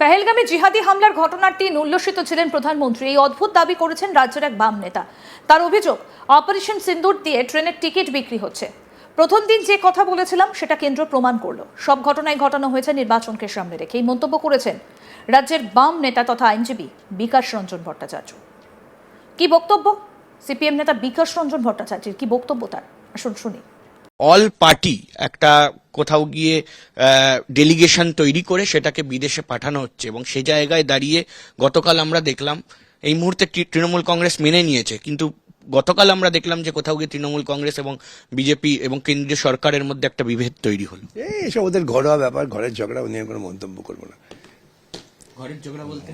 পেহেলগামে জিহাদি হামলার ঘটনাটি উল্লসিত ছিলেন প্রধানমন্ত্রী। এই অদ্ভুত দাবি করেছেন রাজ্যের এক বাম নেতা। তার অভিযোগ, অপারেশন সিন্দুর দিয়ে ট্রেনের টিকিট বিক্রি হচ্ছে। প্রথম দিন যে কথা বলেছিলাম, সেটা কেন্দ্র প্রমাণ করল। সব ঘটনায় ঘটানো হয়েছে নির্বাচনকে সামনে রেখে। এই মন্তব্য করেছেন রাজ্যের বাম নেতা তথা আইনজীবী বিকাশ রঞ্জন ভট্টাচার্য। কি বক্তব্য? সিপিএম নেতা বিকাশ রঞ্জন ভট্টাচার্যের কি বক্তব্য তার? আসুন শুনি। অল পার্টি একটা কোথাও গিয়ে ডেলিগেশন তৈরি করে সেটাকে বিদেশে পাঠানো হচ্ছে এবং সে জায়গায় দাঁড়িয়ে গতকাল আমরা দেখলাম এই মুহূর্তে তৃণমূল কংগ্রেস মেনে নিয়েছে কিন্তু গতকাল আমরা দেখলাম যে কোথাও গিয়ে তৃণমূল কংগ্রেস এবং বিজেপি এবং কেন্দ্রীয় সরকারের মধ্যে একটা বিভেদ তৈরি হলো। এই এসব ওদের ঘরোয়া ব্যাপার ঘরের ঝগড়া নিয়ে কোনো মন্তব্য করব না। ঘরের ঝগড়া বলতে?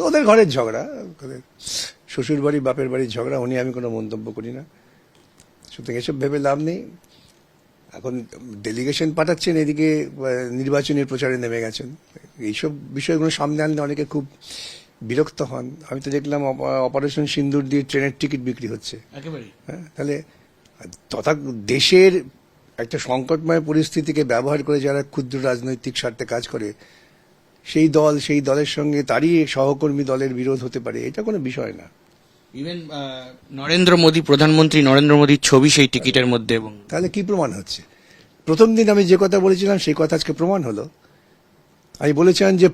ওদের ঘরের ঝগড়া ওদের শ্বশুর বাড়ি বাপের বাড়ির ঝগড়া উনি আমি কোনো মন্তব্য করি না। সুতরাং এসব ভেবে লাভ নেই। এখন ডেলিগেশন পাঠাচ্ছেন এদিকে নির্বাচনের প্রচারে নেমে গেছেন। এইসব বিষয়গুলো সামনে আনলে অনেকে খুব বিরক্ত হন। আমি তো দেখলাম অপ- অপারেশন সিন্দুর দিয়ে ট্রেনের টিকিট বিক্রি হচ্ছে। হ্যাঁ তাহলে তথা দেশের একটা সংকটময় পরিস্থিতিকে ব্যবহার করে যারা ক্ষুদ্র রাজনৈতিক স্বার্থে কাজ করে সেই দল সেই দলের সঙ্গে তারই সহকর্মী দলের বিরোধ হতে পারে এটা কোনো বিষয় না। ইভেন নরেন্দ্র মোদী, প্রধানমন্ত্রী নরেন্দ্র মোদীর ছবি সেই টিকিটের মধ্যে এবং তাহলে কি প্রমাণ হচ্ছে? প্রথম দিন আমি যে কথা বলেছিলাম, সেই কথা আজকে প্রমাণ হলো। আমি বলেছিলাম যে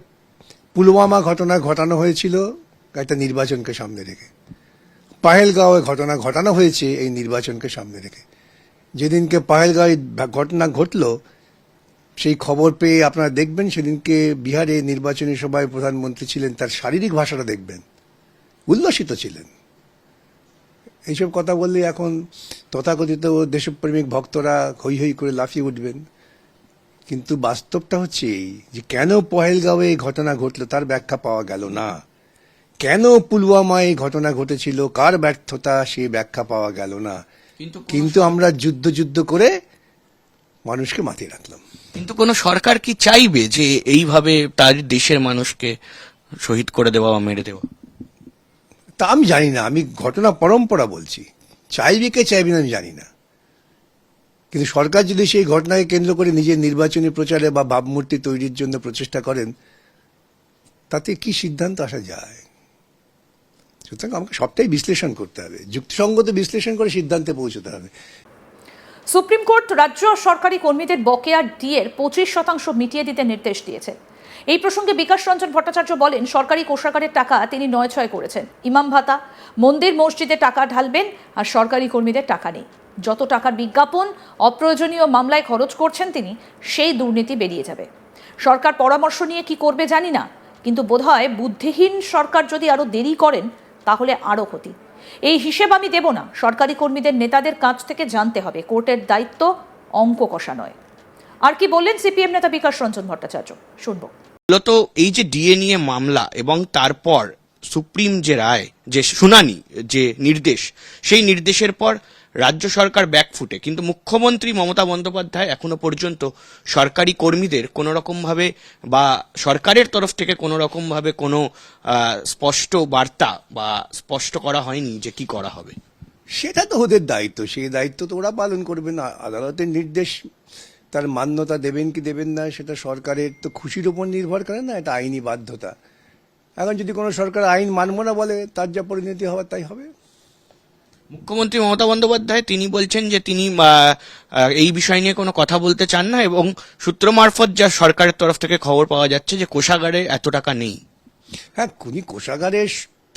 পুলওয়ামা ঘটনা ঘটানো হয়েছিল একটা নির্বাচনকে সামনে রেখে। পাহেলগাঁওয়ে ঘটনা ঘটানো হয়েছে এই নির্বাচনকে সামনে রেখে। যেদিনকে পাহেলগাঁও ঘটনা ঘটলো, সেই খবর পেয়ে আপনারা দেখবেন, সেদিনকে বিহারে নির্বাচনী সভায় প্রধানমন্ত্রী ছিলেন, তার শারীরিক ভাষাটা দেখবেন। উল্লসিত ছিলেন। এইসব কথা বললে এখন তথাকথিত দেশপ্রেমিক ভক্তরা হৈ হৈ করে লাফিয়ে উঠবেন। কিন্তু বাস্তবটা হচ্ছে এই যে কেন পহেলগাঁওয়ে এই ঘটনা ঘটলো তার ব্যাখ্যা পাওয়া গেল না। কেন পুলওয়ামায় এই ঘটনা ঘটেছিল কার ব্যর্থতা সে ব্যাখ্যা পাওয়া গেল না। কিন্তু কিন্তু আমরা যুদ্ধ যুদ্ধ করে মানুষকে মাতিয়ে রাখলাম। কিন্তু কোন সরকার কি চাইবে যে এইভাবে তার দেশের মানুষকে শহীদ করে দেওয়া বা মেরে দেওয়া? তা আমি জানি না, আমি ঘটনা পরম্পরা বলছি। চাইবে কে চাইবে না আমি জানি না। কিন্তু সরকার যদি সেই ঘটনাকে কেন্দ্র করে নিজের নির্বাচনী প্রচারে বা ভাবমূর্তি তৈরির জন্য প্রচেষ্টা করেন, তাতে কি সিদ্ধান্ত আসা যায়? সুতরাং আমাকে সবটাই বিশ্লেষণ করতে হবে। যুক্তিসঙ্গত বিশ্লেষণ করে সিদ্ধান্তে পৌঁছতে হবে। সুপ্রিম কোর্ট রাজ্য সরকারি কর্মীদের বকেয়া ডিএর পঁচিশ শতাংশ মিটিয়ে দিতে নির্দেশ দিয়েছে। এই প্রসঙ্গে বিকাশ রঞ্জন ভট্টাচার্য বলেন, সরকারি কোষাগারের টাকা তিনি নয় ছয় করেছেন। ইমাম ভাতা, মন্দির মসজিদে টাকা ঢালবেন আর সরকারি কর্মীদের টাকা নেই। যত টাকার বিজ্ঞাপন, অপ্রয়োজনীয় মামলায় খরচ করছেন তিনি, সেই দুর্নীতি বেরিয়ে যাবে। সরকার পরামর্শ নিয়ে কি করবে জানি না, কিন্তু বোধহয় বুদ্ধিহীন সরকার যদি আরও দেরি করেন, তাহলে আরও ক্ষতি। এই হিসেব আমি দেব না। সরকারি কর্মীদের নেতাদের কাছ থেকে জানতে হবে। কোর্টের দায়িত্ব অঙ্ক কষা নয়। আর কি বললেন সিপিএম নেতা বিকাশ রঞ্জন ভট্টাচার্য? শুনব। মূলত এই যে ডিএ নিয়ে মামলা এবং তারপর সুপ্রিম যে রায়, যে শুনানি, যে নির্দেশ, সেই নির্দেশের পর রাজ্য সরকার ব্যাকফুটে কিন্তু মুখ্যমন্ত্রী মমতা বন্দ্যোপাধ্যায় এখনও পর্যন্ত সরকারি কর্মীদের কোনো রকম ভাবে বা সরকারের তরফ থেকে কোনো রকম ভাবে কোনো স্পষ্ট বার্তা বা স্পষ্ট করা হয়নি যে কি করা হবে। সেটা তো ওদের দায়িত্ব। সেই দায়িত্ব তো ওরা পালন করবে না। আদালতের নির্দেশ তার মান্যতা দেবেন কি দেবেন না সেটা সরকারের তো খুশির উপর নির্ভর করে না এটা আইনি বাধ্যতা। এখন যদি কোনো সরকার আইন মানব না বলে তার যা পরিণতি হওয়ার তাই হবে। মুখ্যমন্ত্রী মমতা বন্দ্যোপাধ্যায় তিনি বলছেন যে তিনি এই বিষয় নিয়ে কোনো কথা বলতে চান না এবং সূত্র মারফত যা সরকারের তরফ থেকে খবর পাওয়া যাচ্ছে যে কোষাগারে এত টাকা নেই। হ্যাঁ উনি কোষাগারে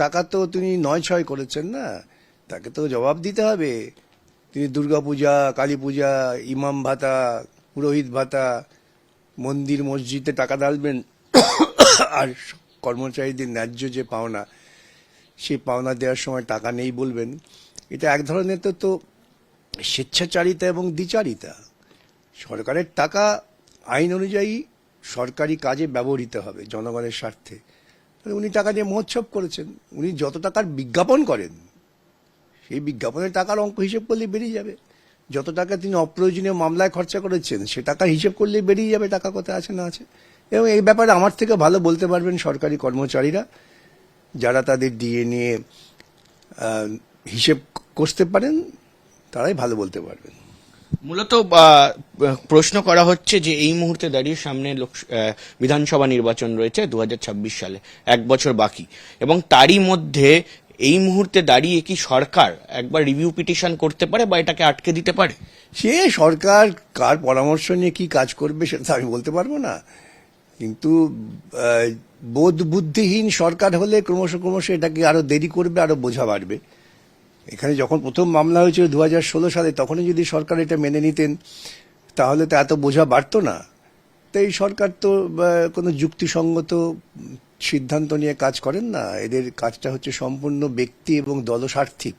টাকা তো তিনি নয় ছয় করেছেন না তাকে তো জবাব দিতে হবে। তিনি দুর্গাপূজা কালী পূজা ইমাম ভাতা পুরোহিত ভাতা, মন্দির, মসজিদে টাকা ঢালবেন, আর কর্মচারীদের ন্যায্য যে পাওনা সেই পাওনা দেওয়ার সময় টাকা নেই বলবেন, এটা এক ধরনের তো তো স্বেচ্ছাচারিতা এবং দ্বিচারিতা। সরকারের টাকা, আইন অনুযায়ী সরকারি কাজে ব্যবহৃত হবে জনগণের স্বার্থে। উনি টাকা দিয়ে মহোৎসব করেছেন, উনি যত টাকার বিজ্ঞাপন করেন, সেই বিজ্ঞাপনের টাকার অঙ্ক হিসেব করলে বেরিয়ে যাবে। যত টাকা তিনি অপ্রয়োজনীয় মামলায় খরচা করেছেন, সে টাকা হিসেব করলে বেরিয়ে যাবে টাকা কোথায় আছে না আছে। এবং এই ব্যাপারে আমার থেকে ভালো বলতে পারবেন সরকারি কর্মচারীরা, যারা তাদের ডিএ নিয়ে হিসেব কষতে পারেন, তারাই ভালো বলতে পারবেন। মূলত প্রশ্ন করা হচ্ছে যে এই মুহূর্তে দাঁড়িয়ে সামনে লোক বিধানসভা নির্বাচন রয়েছে দু হাজার ছাব্বিশ সালে, এক বছর বাকি। এবং তারই মধ্যে এই মুহূর্তে দাঁড়িয়ে কি সরকার একবার রিভিউ পিটিশন করতে পারে বা এটাকে আটকে দিতে পারে? সে সরকার কার পরামর্শ নিয়ে কি কাজ করবে সেটা আমি বলতে পারব না। কিন্তু বোধ বুদ্ধিহীন সরকার হলে ক্রমশ ক্রমশ এটাকে আরও দেরি করবে, আরও বোঝা বাড়বে। এখানে যখন প্রথম মামলা হয়েছিল দু হাজার ষোলো সালে, তখনই যদি সরকার এটা মেনে নিতেন, তাহলে তো এত বোঝা বাড়তো না। তো এই সরকার তো কোনো যুক্তিসঙ্গত সিদ্ধান্ত নিয়ে কাজ করেন না। এদের কাজটা হচ্ছে সম্পূর্ণ ব্যক্তি এবং দলস্বার্থিক।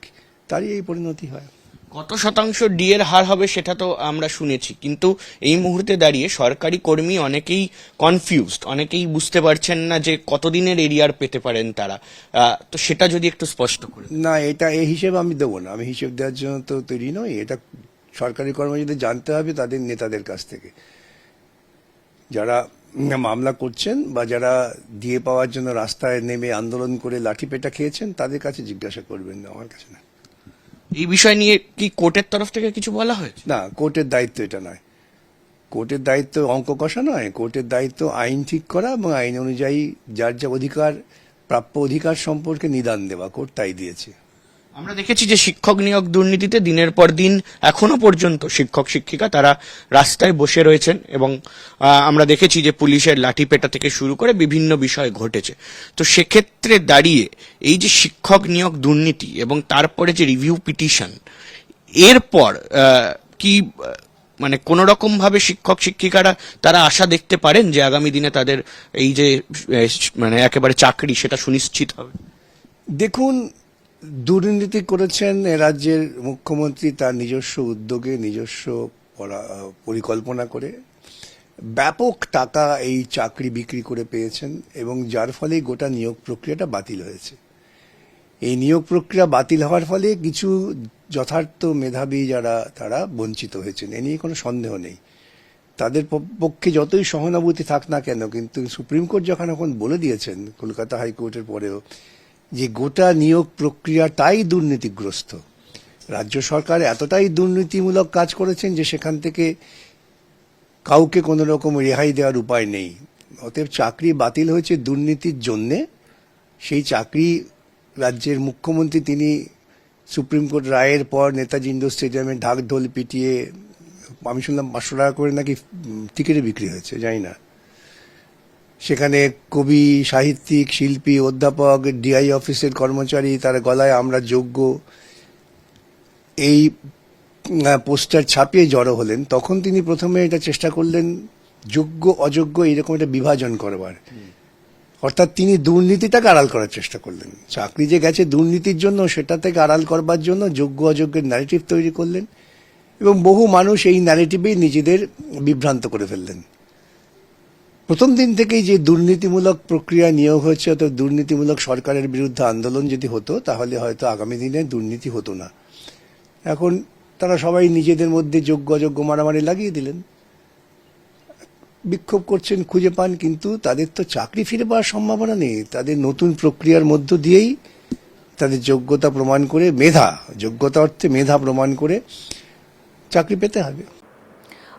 তারই এই পরিণতি হয়। কত শতাংশ ডি এর হার হবে সেটা তো আমরা শুনেছি। কিন্তু এই মুহূর্তে দাঁড়িয়ে সরকারি কর্মী অনেকেই কনফিউজড অনেকেই বুঝতে পারছেন না যে কতদিনের এরিয়ার পেতে পারেন তারা। তো সেটা যদি একটু স্পষ্ট করে না এটা এই হিসেবে আমি দেবো না। আমি হিসেব দেওয়ার জন্য তো তৈরি নই। এটা সরকারি কর্মচারীদের জানতে হবে তাদের নেতাদের কাছ থেকে। যারা মামলা করছেন বা যারা দিয়ে পাওয়ার জন্য রাস্তায় নেমে আন্দোলন করে লাঠি পেটা খেয়েছেন তাদের কাছে জিজ্ঞাসা করবেন না আমার কাছে না। এই বিষয় নিয়ে কি কোর্টের তরফ থেকে কিছু বলা হয়েছে? না কোর্টের দায়িত্ব এটা নয়। কোর্টের দায়িত্ব অঙ্ক কষা নয় কোর্টের দায়িত্ব আইন ঠিক করা এবং আইন অনুযায়ী যার যা অধিকার প্রাপ্য অধিকার সম্পর্কে নিদান দেওয়া কোর্ট তাই দিয়েছে। আমরা দেখেছি যে শিক্ষক নিয়োগ দুর্নীতিতে দিনের পর দিন, এখনও পর্যন্ত শিক্ষক, শিক্ষিকা তারা রাস্তায় বসে রয়েছেন এবং আমরা দেখেছি যে পুলিশের লাঠিপেটা থেকে শুরু করে বিভিন্ন বিষয় ঘটেছে। তো সেক্ষেত্রে দাঁড়িয়ে এই যে শিক্ষক নিয়োগ দুর্নীতি এবং তারপরে যে রিভিউ পিটিশন এরপর কি মানে কোন রকম ভাবে শিক্ষক, শিক্ষিকারা তারা আশা দেখতে পারেন যে আগামী দিনে তাদের এই যে মানে একেবারে চাকরি সেটা সুনিশ্চিত হবে? দেখুন দুর্নীতি করেছেন রাজ্যের মুখ্যমন্ত্রী তার নিজস্ব উদ্যোগে, নিজস্ব পরা- পরিকল্পনা করে। ব্যাপক টাকা এই চাকরি বিক্রি করে পেয়েছেন এবং যার ফলে গোটা নিয়োগ প্রক্রিয়াটা বাতিল হয়েছে। এই নিয়োগ প্রক্রিয়া বাতিল হওয়ার ফলে কিছু যথার্থ মেধাবী যারা, তারা বঞ্চিত হয়েছেন। এ নিয়ে কোনো সন্দেহ নেই। তাদের পক্ষে যতই সহানুভূতি থাক না কেন, কিন্তু সুপ্রিম কোর্ট যখন এখন বলে দিয়েছেন, কলকাতা হাইকোর্টের পরেও যে গোটা নিয়োগ প্রক্রিয়াটাই দুর্নীতিগ্রস্ত। রাজ্য সরকার এতটাই দুর্নীতিমূলক কাজ করেছেন যে সেখান থেকে কাউকে কোনো রকম রেহাই দেওয়ার উপায় নেই। অতএব চাকরি বাতিল হয়েছে দুর্নীতির জন্যে। সেই চাকরি রাজ্যের মুখ্যমন্ত্রী তিনি সুপ্রিম কোর্ট রায়ের পর নেতাজি ইন্ডোর স্টেডিয়ামে ঢাক ঢোল পিটিয়ে, আমি শুনলাম পাঁচশো টাকা করে নাকি টিকিটে বিক্রি হয়েছে, জানি না। সেখানে কবি, সাহিত্যিক, শিল্পী, অধ্যাপক ডিআই অফিসের কর্মচারী, তার গলায় আমরা যোগ্য। এই পোস্টার ছাপিয়ে জড়ো হলেন, তখন তিনি প্রথমে এটা চেষ্টা করলেন, যোগ্য, অযোগ্য, এরকম একটা বিভাজন করবার। অর্থাৎ তিনি দুর্নীতিটাকে আড়াল করার চেষ্টা করলেন। চাকরি যে গেছে দুর্নীতির জন্য সেটা থেকে আড়াল করবার জন্য যোগ্য, অযোগ্যের ন্যারেটিভ তৈরি করলেন এবং বহু মানুষ এই ন্যারেটিভেই নিজেদের বিভ্রান্ত করে ফেললেন। প্রথম দিন থেকেই যে দুর্নীতিমূলক প্রক্রিয়া নিয়োগ হচ্ছে অর্থাৎ দুর্নীতিমূলক সরকারের বিরুদ্ধে আন্দোলন যদি হতো, তাহলে হয়তো আগামী দিনে দুর্নীতি হতো না। এখন তারা সবাই নিজেদের মধ্যে যোগ্য অযোগ্য মারামারি লাগিয়ে দিলেন। বিক্ষোভ করছেন, খুঁজে পান, কিন্তু তাদের তো চাকরি ফিরে পাওয়ার সম্ভাবনা নেই। তাদের নতুন প্রক্রিয়ার মধ্য দিয়েই তাদের যোগ্যতা প্রমাণ করে, মেধা, যোগ্যতা অর্থে মেধা প্রমাণ করে চাকরি পেতে হবে।